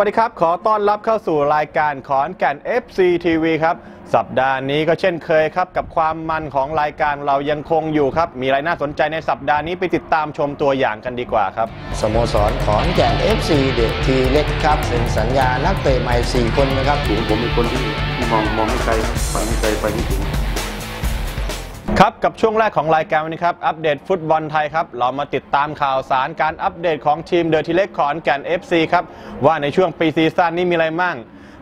ครับสวัสดีครับ ขอต้อนรับเข้าสู่รายการขอนแก่น FC TV ครับ สัปดาห์นี้ก็เช่นเคยครับ กับความมันของรายการเรายังคงอยู่ครับ มีอะไรน่าสนใจในสัปดาห์นี้ไปติดตามชมตัวอย่างกันดีกว่าครับ สโมสรขอนแก่น FC เด็กทีเล็กครับเซ็นสัญญานักเตะใหม่ 4 คนนะครับผมผมเป็นคนที่มองมองไม่ไกลฝันไม่ไกลไปไม่ถึง ครับกับช่วงแรกของรายการวันนี้ครับ อัปเดตฟุตบอลไทยครับ เรามาติดตามข่าวสารการอัปเดตของทีมเดอะทีเล็กขอนแก่น FC ครับ ว่าในช่วงปีซีซั่นนี้มีอะไรมั่ง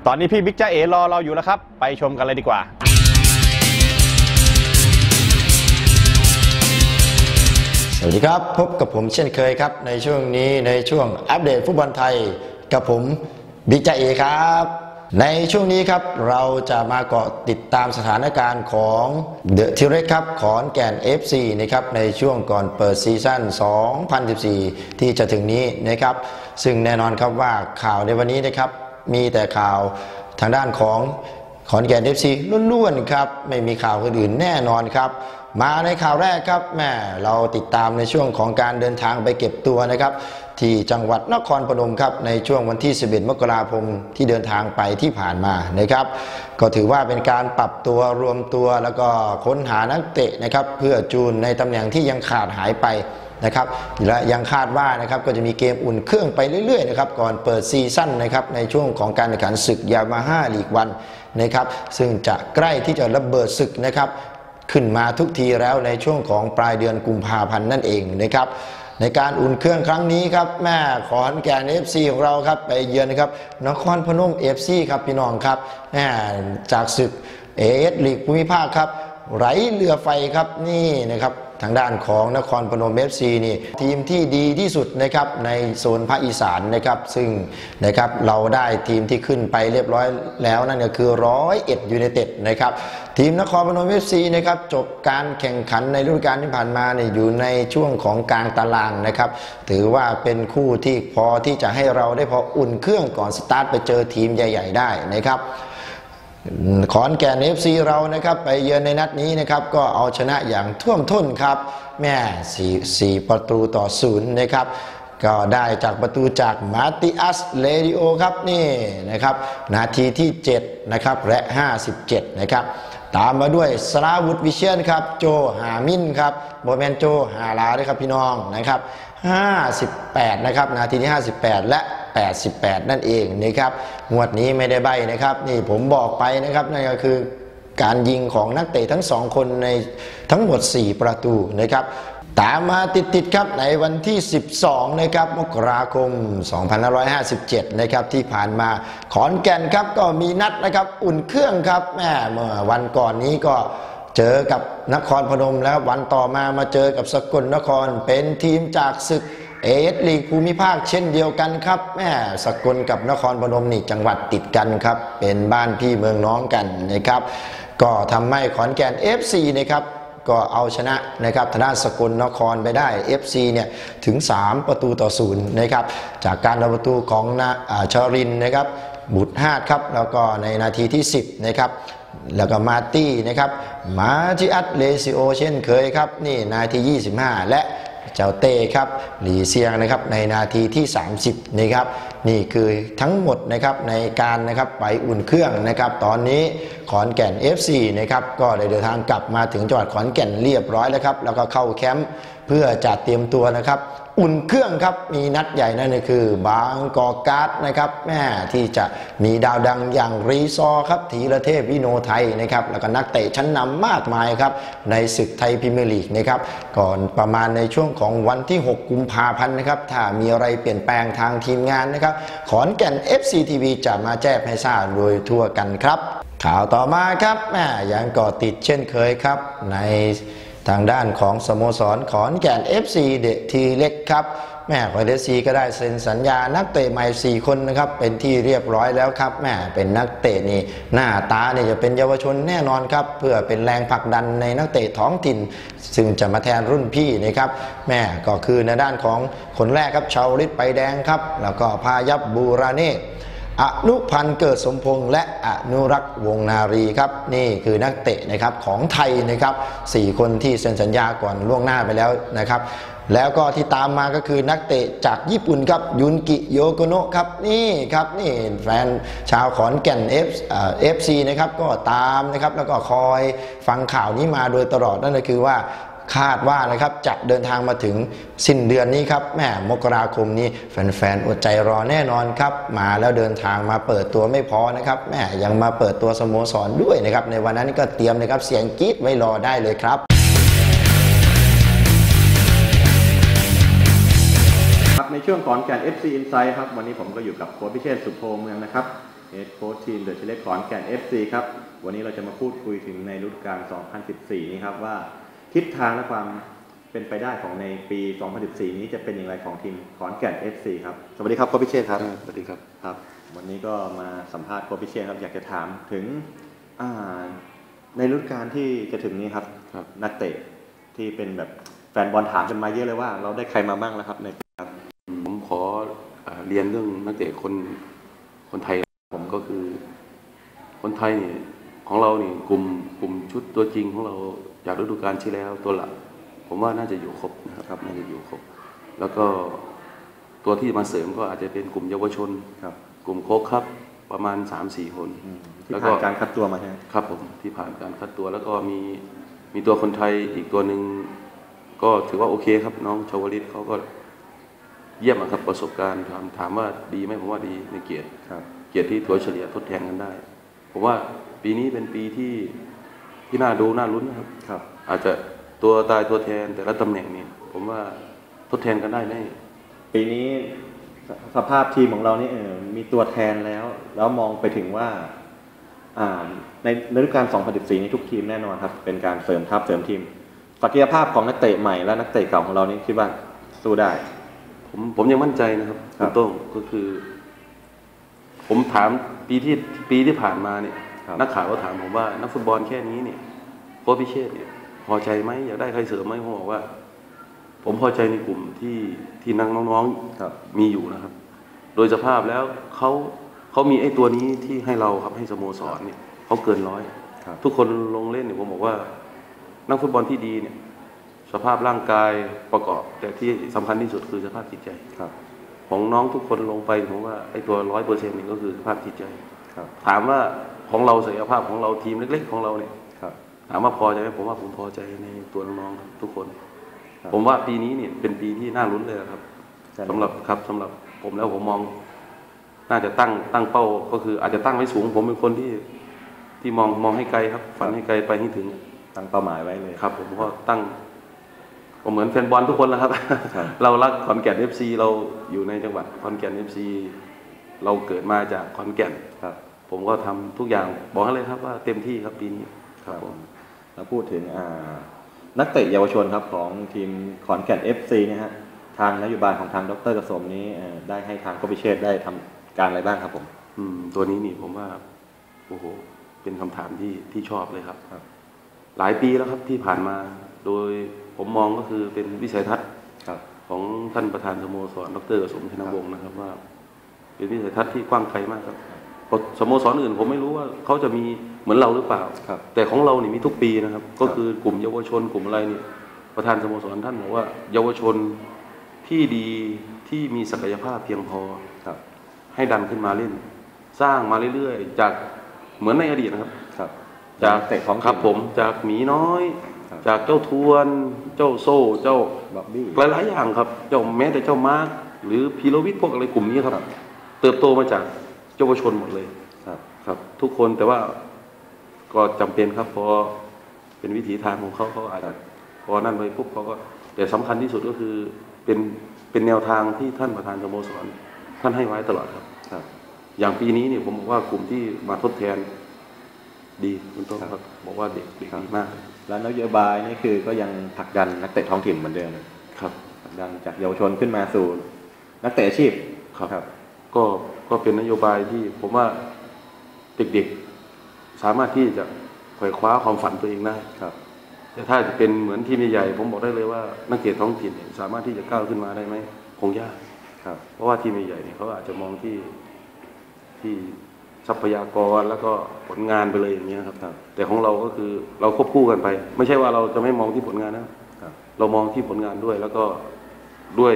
ตอนนี้พี่บิ๊กจ้าเอรอเราอยู่แล้วครับ ไปชมกันเลยดีกว่า สวัสดีครับ พบกับผมเช่นเคยครับ ในช่วงนี้ในช่วงอัปเดตฟุตบอลไทยกับผมบิ๊กจ่าเอครับ ในช่วงนี้ครับเราจะมาเกาะติดตามสถานการณ์ของเดอะทิเรกครับขอนแก่น FC นะครับในช่วงก่อนเปิดซีซั่น 2014 ที่จะถึงนี้นะครับ ซึ่งแน่นอนครับว่าข่าวในวันนี้นะครับ มีแต่ข่าวทางด้านของขอนแก่นเอฟซีล้วนๆครับไม่มีข่าวคนอื่นแน่นอนครับมาในข่าวแรกครับแม่เราติดตามในช่วงของการเดินทางไปเก็บตัวนะครับ ที่จังหวัดนครพนมครับในช่วงวันที่ 11 มกราคมที่เดินทางไปที่ผ่านมานะครับ ก็ถือว่าเป็นการปรับตัวรวมตัวแล้วก็ค้นหานักเตะนะครับ เพื่อจูนในตำแหน่งที่ยังขาดหายไปนะครับและยังคาดว่านะครับก็จะมีเกมอุ่นเครื่องไปเรื่อยๆนะครับก่อนเปิดซีซั่นนะครับในช่วงของการแข่งขันศึกยามาฮ่าลีกวันนะครับซึ่งจะใกล้ที่จะระเบิดศึกนะครับขึ้นมาทุกทีแล้วในช่วงของปลายเดือนกุมภาพันธ์นั่นเองนะครับ ในการอุ่นเครื่องครั้งนี้ครับแม่ขอนแก่น FC ของเราครับไปเยือนนะครับนครพนมเอฟซีครับพี่น้องครับแม่จากศึกเอเอสลีกภูมิภาคครับ ไหลเรือไฟครับนี่นะครับทางด้านของนครพนมเอฟซีนี่ทีมที่ดีที่สุดนะครับในโซนภาคอีสานนะครับซึ่งนะครับเราได้ทีมที่ขึ้นไปเรียบร้อยแล้วนั่นก็คือร้อยเอ็ดยูไนเต็ดนะครับทีมนครพนมเอฟซีนะครับจบการแข่งขันในฤดูกาลที่ผ่านมาเนี่ยอยู่ในช่วงของกลางตารางนะครับถือว่าเป็นคู่ที่พอที่จะให้เราได้พออุ่นเครื่องก่อนสตาร์ทไปเจอทีมใหญ่ ๆ ได้นะครับ ขอนแก่นเอฟซีเรานะครับ ไปเยือนในนัดนี้นะครับ ก็เอาชนะอย่างท่วมท้นครับแม่สี่สี่ประตูต่อศูนย์นะครับก็ได้จากประตูจากมาร์ติอัสเลดิโอครับนี่นะครับ นาทีที่ 7 นะครับ และ 57 นะครับ ตามมาด้วยสราวุธวิเชียนครับ โจหามินครับโบแมนโจหาลาด้วยครับพี่น้องนะครับ 58 นะครับนาทีที่ 58 และ 88 นั่นเองนะครับงวดนี้ไม่ได้ใบนะครับ นี่ผมบอกไปนะครับนั่นก็คือการยิงของนักเตะทั้งสองคนในทั้งหมด 4 ประตูนะครับตามมาติดๆครับในวันที่ 12 นะครับ มกราคม 2557 นะครับที่ผ่านมาขอนแก่นครับก็มีนัดนะครับ อุ่นเครื่องครับแม่เมื่อวันก่อนนี้ก็ เจอกับนครพนมแล้ววันต่อมามาเจอกับสกลนครเป็นทีมจากศึกเอสลีกภูมิภาคเช่นเดียวกันครับแม่สกลกับนครพนมนี่จังหวัดติดกันครับ เป็นบ้านพี่เมืองน้องกันนะครับ ก็ทำให้ขอนแก่น FC นะครับก็เอาชนะนะครับทางด้านสกลนครไปได้ FC เนี่ยถึง 3 ประตูต่อศูนย์นะครับจากการเอาประตูของนาอ่าชรินนะครับบุตรฮาดครับแล้วก็ในนาทีที่ 10นะครับ แล้วก็มาตี้นะครับมาจิอัตเลซิโอเช่นเคยครับนี่นาที 25 และเจ้าเต้ครับหลีเซียงนะครับในนาทีที่ 30นะครับนี่คือทั้งหมดนะครับในการนะครับไปอุ่นเครื่องนะครับตอนนี้ขอนแก่น FC นะครับก็ได้เดินทางกลับมาถึงจังหวัดขอนแก่นเรียบร้อยแล้วครับแล้วก็เข้าแคมป์เพื่อจัดเตรียมตัวนะครับ อุ่นเครื่องครับมีนัดใหญ่นั่นคือบางกอกการ์ดนะครับแม่ที่จะมีดาวดังอย่างรีซอครับธีรเทพวิโนไทยนะครับแล้วก็นักเตะชั้นนำมากมายครับในศึกไทยพรีเมียร์ลีกนะครับก่อนประมาณในช่วงของวันที่ 6 กุมภาพันธ์นะครับถ้ามีอะไรเปลี่ยนแปลงทางทีมงานนะครับขอนแก่น FCTV จะมาแจ้งให้ทราบโดยทั่วกันครับ ข่าวต่อมาครับแม่ยังก่อติดเช่นเคยครับใน ทางด้านของสโมสรขอนแก่น FC เดทีเล็กครับ แม่ของเดซีก็ได้เซ็นสัญญานักเตะใหม่ 4 คนนะครับ เป็นที่เรียบร้อยแล้วครับแม่เป็นนักเตะนี่หน้าตาเนี่ยจะเป็นเยาวชนแน่นอนครับ เพื่อเป็นแรงผลักดันในนักเตะท้องถิ่น ซึ่งจะมาแทนรุ่นพี่นะครับแม่ก็คือในด้านของคนแรกครับชาวลิตไปแดงครับ แล้วก็พายับบูราเนต อนุพันธ์เกิดสมพงษ์และอนุรักษ์วงนารีครับนี่คือนักเตะนะครับของไทยนะครับสี่คนที่เซ็นสัญญาก่อนล่วงหน้าไปแล้วนะครับแล้วก็ที่ตามมาก็คือนักเตะจากญี่ปุ่นครับยุนกิโยโกโนะครับนี่ครับนี่แฟนชาวขอนแก่นเอฟซีนะครับก็ตามนะครับแล้วก็คอยฟังข่าวนี้มาโดยตลอดนั่นก็คือว่า คาดว่านะครับจะเดินทางมาถึงสิ้นเดือนนี้ครับแหมมกราคมนี้แฟนๆอดใจรอแน่นอนครับมาแล้วเดินทางมาเปิดตัวไม่พอนะครับแหมยังมาเปิดตัวสโมสรด้วยนะครับในวันนั้นก็เตรียมนะครับเสียงกรี๊ดไว้รอได้เลยครับครับในช่วงของแก่น FC Insight ครับวันนี้ผมก็อยู่กับโค้ชพิเชษสุโพเมืองนะครับเฮดโค้ชทีมเดอะเชลเลขอนแก่น FC ครับวันนี้เราจะมาพูดคุยถึงในฤดูกาล2014 นี้ครับว่า ทิศทางและความเป็นไปได้ของในปี 2014 นี้จะเป็นอย่างไรของทีมขอนแก่น FC ครับ สวัสดีครับโค้ชพิเชษฐ์ครับอ่าสวัสดีครับ ครับ วันนี้ก็มาสัมภาษณ์โค้ชพิเชษฐ์ครับ อยากจะถามถึงอ่าในฤดูกาลที่จะถึงนี้ครับครับ นักเตะที่เป็นแบบแฟนบอลถามกันมาเยอะเลยว่า เราได้ใครมาบ้างแล้วครับในปีครับ ผมขออ่าเรียนเรื่องนักเตะคนคนไทยผมก็คือ คนไทยนี่ของเรานี่กลุ่มกลุ่มชุดตัวจริงของเรา จากฤดูกาลที่แล้วตัวหลัก ผมว่าน่าจะอยู่ครบนะครับน่าจะอยู่ครบ แล้วก็ตัวที่มาเสริมก็อาจจะเป็นกลุ่มเยาวชนครับ กลุ่มโค้ชครับประมาณ3ามสี่คนที่แล้วก็ผ่านการคัดตัวมาใช่ไหมครับผมที่ผ่านการคัดตัวแล้วก็มีมีตัวคนไทยอีกตัวหนึ่งก็ถือว่าโอเคครับ น้องชาวลิตเขาก็เยี่ยมอะครับประสบการณ์ถามถามว่าดีไหมผมว่าดีในเกียรติครับเกียรติที่ตัวเฉลี่ยทดแทนกันได้ ผมว่าปีนี้เป็นปีที่ ที่น่าดูน่าลุ้นนะครับ ครับ อาจจะตัวตายตัวแทนแต่ละตำแหน่งนี่ผมว่าทดแทนกันได้แน่ปีนี้สสภาพทีมของเรานี่เออมีตัวแทนแล้ว แล้วมองไปถึงว่าอ่าในฤดูกาล2014นี้ทุกทีมแน่นอนครับ เป็นการเสริมทัพเสริมทีมศักยภาพของนักเตะใหม่และนักเตะเก่าของเรานี่คิดว่าสู้ได้ ผมผมยังมั่นใจนะครับครับณโต้งก็คือ ผมถามปีที่ปีที่ผ่านมาเนี่ยครับ นักข่าวก็ถามผมว่า นักฟุตบอลแค่นี้เนี่ยโค้ชพิเชษเนี่ยพอใจไหมอยากได้ใครเสริมไหมผมบอกว่า ผมพอใจในกลุ่มที่ที่นักน้องครับๆมีอยู่นะครับ โดยสภาพแล้วเขาเขามีไอ้ตัวนี้ที่ให้เราครับให้สโมสรเนี่ยเขาเกินร้อยครับทุกคนลงเล่นเนี่ยผมบอกว่า นักฟุตบอลที่ดีเนี่ย สภาพร่างกายประกอบ แต่ที่สำคัญที่สุดคือสภาพจิตใจครับ ของน้องทุกคนลงไปผมว่าไอ้ตัวร้อยเปอร์เซ็นต์นี่ก็คือสภาพจิตใจครับถามว่า ของเราศักยภาพของเราทีมเล็ก ๆ ของเราเนี่ยครับถามว่าพอใจไหมผมว่าผมพอใจในตัวน้องๆทุกคนครับผมว่าปีนี้เนี่ยเป็นปีที่น่าลุ้นเลยครับใช่ไหมสำหรับครับสำหรับผมแล้วผมมอง น่าจะตั้งตั้งเป้าก็คือ อาจจะตั้งไว้สูง ผมเป็นคนที่ที่มองมองให้ไกลครับ ฝันให้ไกลไปให้ถึง ตั้งเป้าหมายไว้เลยครับ ผมก็ตั้งผมเหมือนแฟนบอลทุกคนแล้วครับครับ เรารักขอนแก่นเอฟซีเราอยู่ในจังหวัดขอนแก่นเอฟซีเราเกิดมาจากขอนแก่นครับ ผมก็ทำทุกอย่างบอกให้เลยครับว่าเต็มที่ครับปีนี้ครับผมแล้วพูดถึงอ่านักเตะเยาวชนครับของทีมขอนแก่น FC เนี่ยฮะทางนโยบายของทางดรกระสมนี้เอ่อได้ให้ทางโคชพิเชษได้ทำการอะไรบ้างครับผม อืม ตัวนี้นี่ผมว่าโอ้โหเป็นคำถามที่ที่ชอบเลยครับครับ หลายปีแล้วครับที่ผ่านมา โดยผมมองก็คือเป็นวิสัยทัศน์ครับของท่านประธานสโมสรดรกระสมชนวงศ์นะครับ ว่า เป็นวิสัยทัศน์ที่กว้างไกลมากครับเพราะ สโมสรอื่นผมไม่รู้ว่าเขาจะมีเหมือนเราหรือเปล่าครับแต่ของเรานี่มีทุกปีนะครับ ก็คือกลุ่มเยาวชนกลุ่มอะไรเนี่ยประธานสโมสรท่านบอกว่า เยาวชนที่ดีที่มีศักยภาพเพียงพอครับให้ดันขึ้นมาเล่น สร้างมาเรื่อยๆ จากเหมือนในอดีตนะครับครับจากเตะของครับผมจากหมีน้อยครับจากเจ้าทวน เจ้าโซ่เจ้าบ๊อบบี้หลายๆอย่างครับ เจ้าแม้แต่เจ้ามาร์คหรือพีโรวิทย์พวกอะไรกลุ่มนี้ครับ เติบโตมาจาก เยาวชนหมดเลยครับครับ ทุกคนแต่ว่าก็จำเป็นครับเพอเป็นวิถีทางของเขาเขาอาจจะพอนั่นไปปุ๊บเขาก็แต่สำคัญที่สุดก็คือเป็นเป็นแนวทางที่ท่านประธานสโมสรท่านให้ไว้ตลอดครับครับ อย่างปีนี้เนี่ยผมบอกว่ากลุ่มที่มาทดแทนดีคุณต้นคครัรับบบอกว่าเด็กเด็กครับดีมาก แล้วนโยบายนี่คือก็ยังผลักดันนักเตะท้องถิ่นเหมือนเดิมครับผลักดันจากเยาวชนขึ้นมาสู่นักเตะอาชีพครับครับ ก็ก็เป็นนโยบายที่ผมว่าเด็กๆ สามารถที่จะไขว่คว้าความฝันตัวเองได้ครับ แต่ถ้าจะเป็นเหมือนทีมใหญ่ๆผมบอกได้เลยว่า นักเตะท้องถิ่นเนี่ยสามารถที่จะก้าวขึ้นมาได้ไหมคงยากครับ เพราะว่าทีมใหญ่ๆเนี่ยเขาอาจจะมองที่ที่ทรัพยากรแล้วก็ผลงานไปเลยอย่างเงี้ยครับครับ แต่ของเราก็คือเราควบคู่กันไป ไม่ใช่ว่าเราจะไม่มองที่ผลงานนะครับเรามองที่ผลงานด้วยแล้วก็ด้วย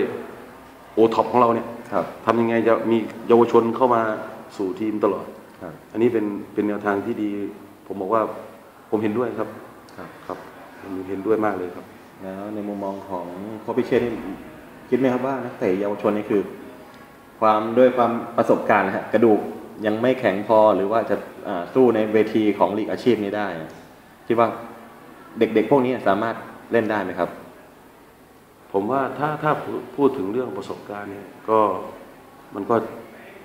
โอท็อปของเราเนี่ย ครับทำยังไงจะมีเยาวชนเข้ามาสู่ทีมตลอด ครับอันนี้เป็นเป็นแนวทางที่ดี ผมบอกว่าผมเห็นด้วยครับ ครับครับผมเห็นด้วยมากเลยครับ แล้วในมุมมองของโค้ชพิเชษนี่คิดไหมครับว่านักเตะเยาวชนนี่คือ ความด้วยความประสบการณ์นะฮะกระดูกยังไม่แข็งพอหรือว่าจะอ่าสู้ในเวทีของลีกอาชีพนี้ได้ คิดว่าเด็กๆพวกนี้สามารถเล่นได้ไหมครับ ผมว่าถ้าถ้าพูพูดถึงเรื่องประสบการณ์เนี่ยก็มันก็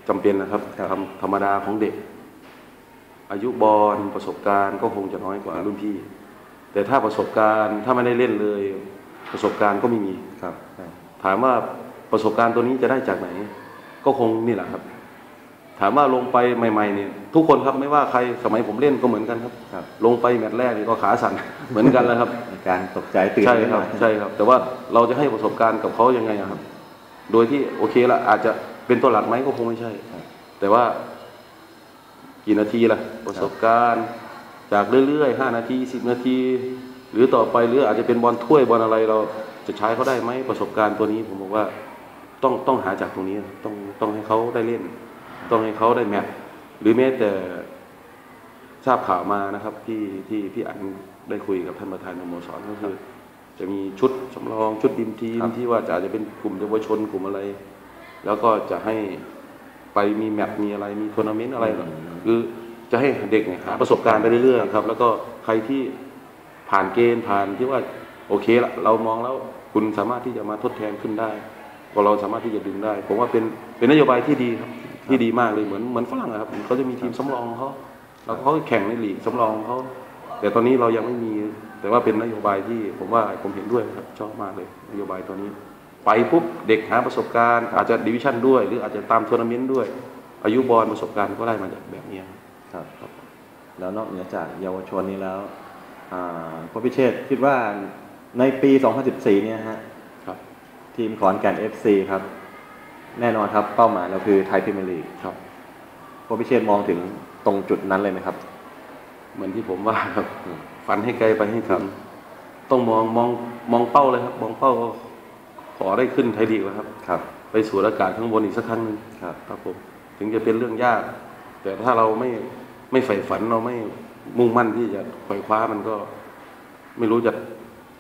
จำเป็นนะครับครับธรรมธรรมดาของเด็ก อายุบอลประสบการณ์ก็คงจะน้อยกว่ารุ่นพี่ แต่ถ้าประสบการณ์ถ้าไม่ได้เล่นเลย ประสบการณ์ก็ไม่มีครับ ถามว่าประสบการณ์ตัวนี้จะได้จากไหน ก็คงนี่แหละครับ ถามว่าลงไปใหม่ๆเนี่ยทุกคนครับไม่ว่าใครสมัยผมเล่นก็เหมือนกันครับครับ ลงไปแมตช์แรกนี่ก็ขาสั่นเหมือนกันแล้วครับในการตกใจตื่นใช่นิดคหรัน่บอยใช่ครับ แต่ว่าเราจะให้ประสบการณ์กับเขายังไงอะครับ โดยที่โอเคละอาจจะเป็นตัวหลักไหมก็คงไม่ใช่ครับแต่ว่ากี่นาทีล่ะประสบการณ์ จากเรื่อยๆห้านาทีสิบนาที หรือต่อไปหรืออาจจะเป็นบอลถ้วยบอลอะไรเราจะใช้เขาได้ไหมประสบการณ์ตัวนี้ผมบอกว่าต้องต้องหาจากตรงนี้นะต้องต้องให้เขาได้เล่น ต้องให้เขาได้แมตช์หรือแม้แต่ทราบข่าวมานะครับ ที่ที่พี่อันได้คุยกับท่านประธานสโมสรก็คือ จะมีชุดสำรองชุดดิมทีมที่ว่าจะอาจจะเป็นกลุ่มเยาวชนกลุ่มอะไร แล้วก็จะให้ไปมีแมตช์มีอะไรมีทัวร์นาเมนต์อะไรหรอคือจะให้เด็กเนี่ยหาประสบการณ์ไปเรื่อยๆครับ แล้วก็ใครที่ผ่านเกณฑ์ผ่านที่ว่าโอเคละเรามองแล้วคุณสามารถที่จะมาทดแทนขึ้นได้ ก็เราสามารถที่จะดึงได้ ผมว่าเป็นเป็นนโยบายที่ดีครับ ที่ดีมากเลยเหมือนเหมือนฝรั่งอะครับเขาจะมีทีมสำรองของเขาแล้วเขาแข่งในลีกสำรองของเขาแต่ตอนนี้เรายังไม่มีแต่ว่าเป็นนโยบายที่ผมว่าผมเห็นด้วยครับชอบมากเลยนโยบายตัวนี้ ไปปุ๊บเด็กหาประสบการณ์ อาจจะดิวิชั่นด้วย หรืออาจจะตามทัวร์นาเมนต์ด้วย อายุบอลประสบการณ์ก็ได้มาจากแบบนี้ครับครับแล้วนอกเหนือจากเยาวชนนี้แล้วอ่าโค้ชพิเชษคิดว่าในปี 2014 เนี่ยฮะครับทีมขอนแก่น FC ครับ แน่นอนครับ เป้าหมายเราคือไทยพรีเมียร์ลีกครับโค้ชพิเชษมองถึงตรงจุดนั้นเลยไหมครับ เหมือนที่ผมว่าครับอืมฝันให้ไกลไปให้ถึงต้องมองมองมองเป้าเลยครับ มองเป้าขอได้ขึ้นไทยลีกแล้วครับครับ ไปสู่อากาศข้างบนอีกสักครั้งหนึ่งครับครับผมถึงจะเป็นเรื่องยาก แต่ถ้าเราไม่ไม่ใฝ่ฝันเราไม่มุ่งมั่นที่จะไขว่คว้ามันก็ ไม่รู้จะ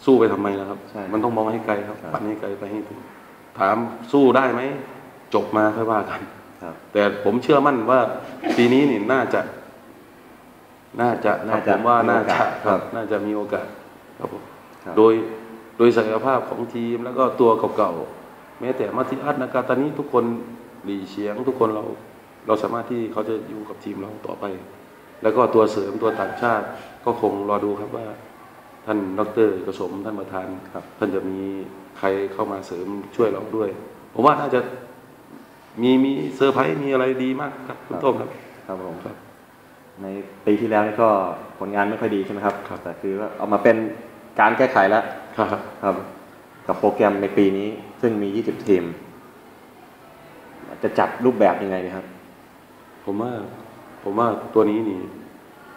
สู้ไปทำไมนะครับใช่มันต้องมองให้ไกลครับครับฝันให้ไกลไปให้ถึงถามสู้ได้ไหม จบมาค่อยว่ากันครับแต่ผมเชื่อมั่นว่าปีนี้นี่น่าจะ น่าจะน่าจะผมว่าน่ามีโอจะกาสครับครับน่าจะมีโอกาสครับผมครับโดยโดยศักยภาพของทีมแล้วก็ตัวเก่าๆแม้แต่มาติอัสนากาตานี้ทุกคนหลีเฉียง ทุกคนเราเราสามารถที่เขาจะอยู่กับทีมเราต่อไป แล้วก็ตัวเสริมตัวต่างชาติ ก็คงรอดูครับว่า ท่านดรกระสมท่านประธานครับ ท่านจะมีใครเข้ามาเสริมช่วยเราด้วย ผมว่าน่าจะ มีมีเซอร์ไพรส์มีอะไรดีมากครับคุณต้มครับ ครับผมครับ ในปีที่แล้วนี่ก็ผลงานไม่ค่อยดีใช่ไหมครับครับ แต่คือว่าเอามาเป็นการแก้ไขแล้วครับครับ กับโปรแกรมในปีนี้ ซึ่งมี 20 ทีม จะจัดรูปแบบยังไงดีครับ ผมว่าผมว่าตัวนี้นี่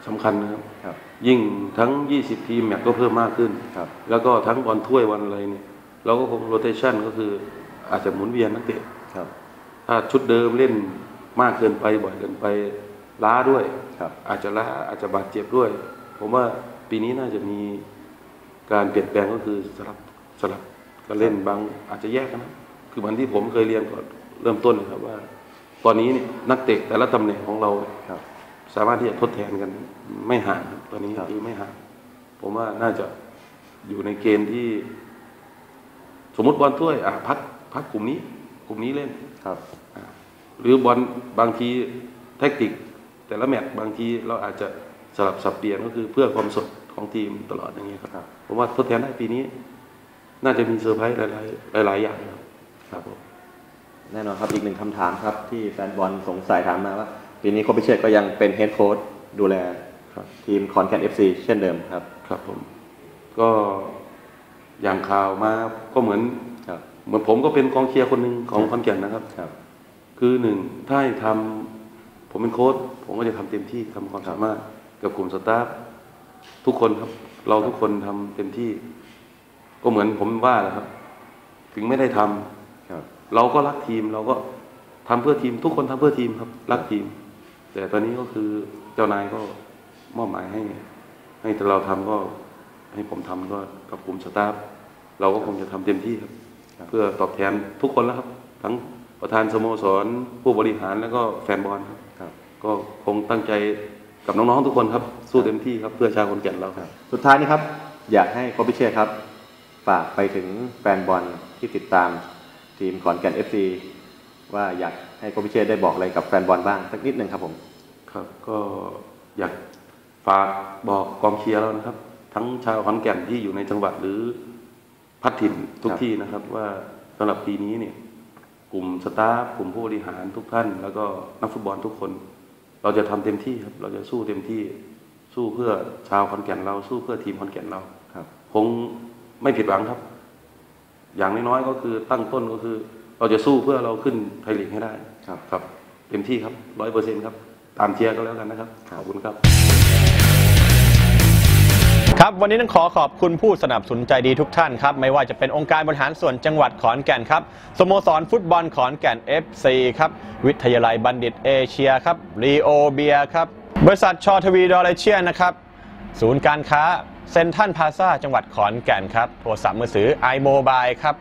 สำคัญนะครับครับ ยิ่งทั้ง 20 ทีมแมตช์ก็เพิ่มมากขึ้นครับ แล้วก็ทั้งบอลถ้วยวันอะไรเนี่ยเราก็คงโรเตชันก็คืออาจจะหมุนเวียนนักเตะครับ ถ้าชุดเดิมเล่นมากเกินไปบ่อยเกินไปล้าด้วยครับอาจจะล้าอาจจะบาดเจ็บด้วย ผมว่าปีนี้น่าจะมีการเปลี่ยนแปลงก็คือสลับสลับกันเล่นบางอาจจะแยกกันนะคือเหมือนที่ผมเคยเรียนก่อนเริ่มต้นนะครับว่า ตอนนี้เนี่ยนักเตะแต่ละตำแหน่งของเราครับสามารถที่จะทดแทนกันไม่ห่างครับตอนนี้ครับคือไม่ห่างผมว่าน่าจะอยู่ในเกณฑ์ที่ สมมติบอลถ้วยอะพักพักกลุ่มนี้ กลุ่มนี้เล่น ครับอะหรือบอลบางทีแทคติก แต่ละแมตช์บางทีเราอาจจะสลับสับเปลี่ยนก็คือเพื่อความสดของทีมตลอดอย่างเงี้ยครับครับผมว่าทดแทนได้ปีนี้ น่าจะมีเซอร์ไพรส์หลายๆหลายๆอย่างครับครับผมแน่นอนครับอีกหนึ่งคำถามครับ ที่แฟนบอลสงสัยถามมาว่า ปีนี้โค้ชพิเชษก็ยังเป็นเฮดโค้ชดูแลครับทีมคอนแกนเอฟซีเช่นเดิมครับ ครับผม ก็อย่างข่าวมาก็เหมือนครับ เหมือนผมก็เป็นกองเชียร์คนหนึ่งของคอนแก่นนะครับครับ คือหนึ่งถ้าให้ทำผมเป็นโค้ชผมก็จะทำเต็มที่ทำความสามารถกับกลุ่มสตาฟทุกคนครับ เราทุกคนทำเต็มที่ ก็เหมือนผมว่าแหละครับ ถึงไม่ได้ทำครับเราก็รักทีมเราก็ทำเพื่อทีม ทุกคนทำเพื่อทีมครับ รักทีม แต่ตอนนี้ก็คือเจ้านายก็มอบหมายให้ ให้แต่เราทำก็ให้ผมทำก็กับกลุ่มสตาฟเราก็คงจะทำเต็มที่ครับ เพื่อตอบแทนทุกคนแล้วครับ ทั้งประธานสโมสร ผู้บริหารแล้วก็แฟนบอลครับครับก็คงตั้งใจกับน้องๆทุกคนครับ สู้เต็มที่ครับเพื่อชาวคนแก่นเราครับ สุดท้ายนี้ครับ อยากให้โค้ชพิเชษครับ ฝากไปถึงแฟนบอลที่ติดตามทีมขอนแก่น FC ว่าอยากให้โค้ชพิเชษได้บอกอะไรกับแฟนบอลบ้างสักนิดหนึ่งครับผมครับก็อยากฝากบอกกองเชียร์เรานะครับ ทั้งชาวขอนแก่นที่อยู่ในจังหวัดหรือ พัดถิ่นทุกครับที่นะครับ ว่าสำหรับปีนี้เนี่ยกลุ่มสตาฟกลุ่มผู้บริหารทุกท่าน แล้วก็นักฟุตบอลทุกคน เราจะทำเต็มที่ครับ เราจะสู้เต็มที่สู้เพื่อชาวขอนแก่นเราสู้เพื่อทีมขอนแก่นเราครับ คงไม่ผิดหวังครับ อย่างน้อยๆก็คือตั้งต้นก็คือ เราจะสู้เพื่อเราขึ้นไทยลีกให้ได้ครับครับ เต็มที่ครับร้อยเปอร์เซ็นต์ครับ ตามเชียร์ก็แล้วกันนะครับครับขอบคุณครับ ครับวันนี้ต้องขอขอบคุณผู้สนับสนุนใจดีทุกท่านครับ ไม่ว่าจะเป็นองค์การบริหารส่วนจังหวัดขอนแก่นครับสโมสรฟุตบอลขอนแก่น FC ครับวิทยาลัยบัณฑิตเอเชียครับรีโอเบียครับบริษัทชอทวีดอลเลเชียนะครับศูนย์การค้าเซ็นทรัลพาซาจังหวัดขอนแก่นครับโทรศัพท์มือถือ iMobile ครับ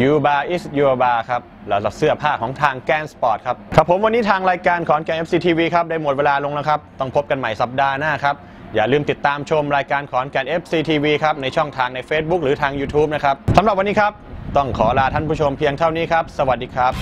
You Bar is Your Bar ครับแล้วเสื้อผ้าของทางแกนสปอร์ตครับ ครับผมวันนี้ทางรายการขอนแก่น FCTV ครับ ได้หมดเวลาลงแล้วครับ ต้องพบกันใหม่สัปดาห์หน้าครับ อย่าลืมติดตามชมรายการขอนแก่น FCTV ครับ ในช่องทางใน Facebook หรือทาง YouTube นะครับสำหรับวันนี้ครับ ต้องขอลาท่านผู้ชมเพียงเท่านี้ครับ สวัสดีครับ